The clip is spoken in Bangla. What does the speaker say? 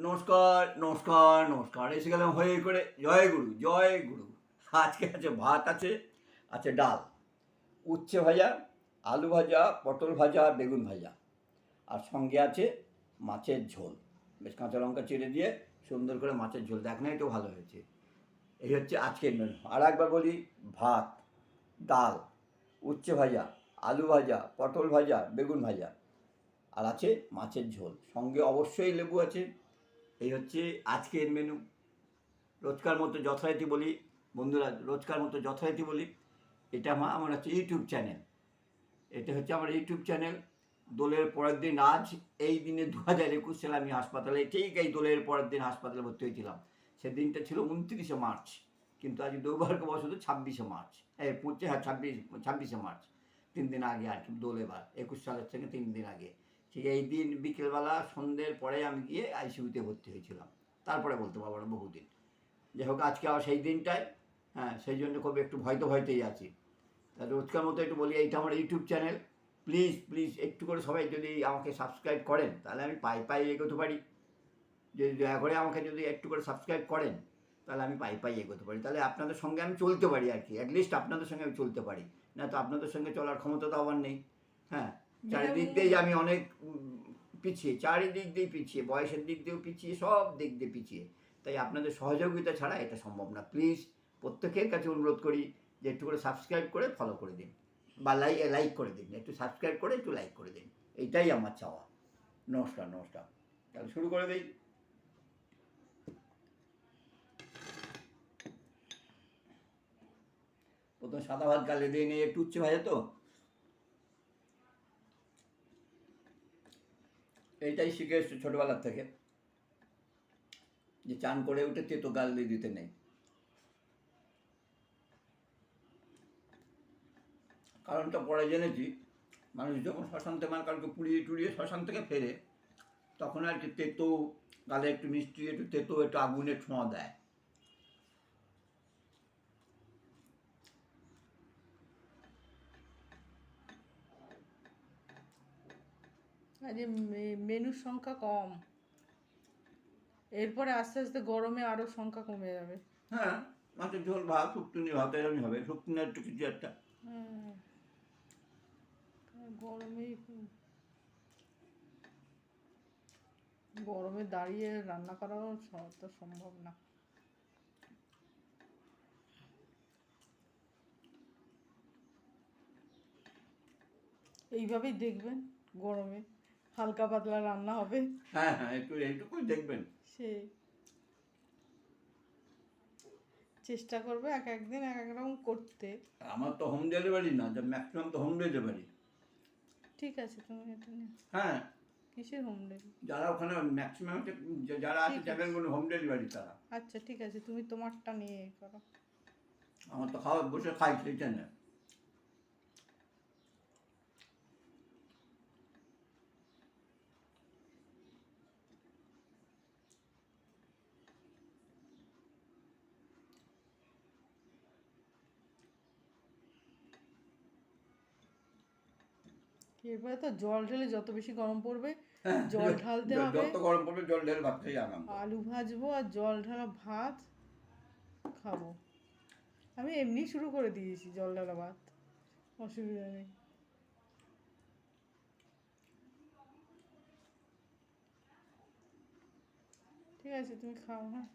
নমস্কার নমস্কার নমস্কার। এসে গেলাম হয়ে করে। জয় গুরু জয় গুরু। আজকে আছে ভাত আছে আছে ডাল। উচ্ছে ভাজা, আলু ভাজা, পটল ভাজা, বেগুন ভাজা। আর সঙ্গে আছে মাছের ঝোল। বেশ কাঁচা লঙ্কা চিড়ে দিয়ে সুন্দর করে মাছের ঝোল। দেখ না একটু ভালো হয়েছে। এই হচ্ছে আজকের মেনু আর একবার বলি, ভাত, ডাল, উচ্ছে ভাজা, আলু ভাজা, পটল ভাজা, বেগুন ভাজা। আর আছে মাছের ঝোল। সঙ্গে অবশ্যই লেবু আছে। এই হচ্ছে আজকের মেনু রোজকার মতো যথারীতি বলি, বন্ধুরা, রোজকার মতো যথারীতি বলি, এটা মা আমার হচ্ছে ইউটিউব চ্যানেল এটা হচ্ছে আমার ইউটিউব চ্যানেল দোলের পরের দিন আজ, এই দিনে দু হাজার একুশ সালে আমি হাসপাতালে, ঠিক এই দোলের পরের দিন হাসপাতালে ভর্তি হয়েছিলাম। সেদিনটা ছিল উনত্রিশে মার্চ, কিন্তু আজ দুর্ভাগ্যবশত ছাব্বিশে মার্চ। এই পঁচিশ হ্যাঁ ছাব্বিশ, ছাব্বিশে মার্চ, তিন দিন আগে আর কি, দোল এবার, একুশ সালের থেকে তিন দিন আগে। এই দিন বিকেলবেলা সন্ধ্যের পরে আমি গিয়ে আইসিইউতে ভর্তি হয়েছিলাম। তারপরে বলতে পারব না বহুদিন। যাই হোক, আজকে আবার সেই দিনটায় হ্যাঁ সেই জন্য খুব একটু ভয়তো ভয়তেই আছি। তা রোজকার মতো একটু বলি, এইটা আমার ইউটিউব চ্যানেল। প্লিজ প্লিজ, একটু করে সবাই যদি আমাকে সাবস্ক্রাইব করেন, তাহলে আমি পাই পাই এগোতে পারি। যদি দয়া করে আমাকে যদি একটু করে সাবস্ক্রাইব করেন, তাহলে আমি পাই পাই এগোতে পারি। তাহলে আপনাদের সঙ্গে আমি চলতে পারি আর কি। অ্যাটলিস্ট আপনাদের সঙ্গে আমি চলতে পারি। না তো আপনাদের সঙ্গে চলার ক্ষমতা তো আমার নেই। হ্যাঁ চারিদিক দিয়ে আমি অনেক পিছিয়ে, চারিদিক দিয়ে পিছিয়ে, বয়সের দিক দিয়েও পিছিয়ে, সব দিক দিয়ে পিছিয়ে। তাই আপনাদের সহযোগিতা ছাড়া এটা সম্ভব না। প্লিজ প্রত্যেকের কাছে অনুরোধ করি যে একটু করে সাবস্ক্রাইব করে ফলো করে দিন বা লাইক লাইক করে দিন। একটু সাবস্ক্রাইব করে, একটু লাইক করে দিন। এইটাই আমার চাওয়া। নমস্কার নমস্কার। তাহলে শুরু করে দিই। প্রথম সাদা ভাত গালে দিয়ে নিয়ে, একটু উচ্ছে ভাজা তো? এইটাই শিখে এসছি ছোটোবেলার থেকে? যে চান করে উঠে তেতো গাল দিয়ে দিতে নেই। কারণটা পরে জেনেছি, মানুষ যখন শ্মশান থেকে মানে কালকে পুড়িয়ে টুড়িয়ে শ্মশান থেকে ফেরে, তখন আর কি তেতো, গালে একটু মিষ্টি, একটু তেতো, একটু আগুনে ছোঁয়া দেয়। আজ মেনুর সংখ্যা কম। এরপরে আস্তে আস্তে গরমে আরও সংখ্যা কমে যাবে। হ্যাঁ মাছের ঝোল ভাত শুক্তুনি ভাত এরকমই হবে। শুক্তুনি একটু কিছু একটা। গরমেই গরমে দাঁড়িয়ে রান্না করাও তো সম্ভব না। এইভাবেই দেখবেন গরমে। হালকা পাতলা রান্না হবে। হ্যাঁ হ্যাঁ একটু এইটুকুই দেখবেন। চেষ্টা করবে এক একদিন এক এক রকম করতে। আমার তো হোম ডেলিভারি না যে ম্যাক্সিমাম তো হোম ডেলিভারি ঠিক আছে তুমি এটা নিয়ে হ্যাঁ। কিসের হোম ডেলিভারি যারা ওখানে ম্যাক্সিমাম যারা আছে। চ্যানেলগুলো হোম ডেলিভারি তারা। আচ্ছা ঠিক আছে তুমি তোমারটা নিয়ে এ করো। আমার তো খাওয়া বসে খাই সেইটা না এরপরে তো জল ঢেলে যত বেশি গরম পড়বে হ্যাঁ, জল ঢালতে হবে। যত গরম পড়বে জল ঢেলে ভাত খেয়ে আরাম আলু ভাজবো আর জল ঢালা ভাত খাব। আমি এমনি শুরু করে দিয়েছি জল ঢালা ভাত অসুবিধা নেই। ঠিক আছে তুমি খাও হ্যাঁ।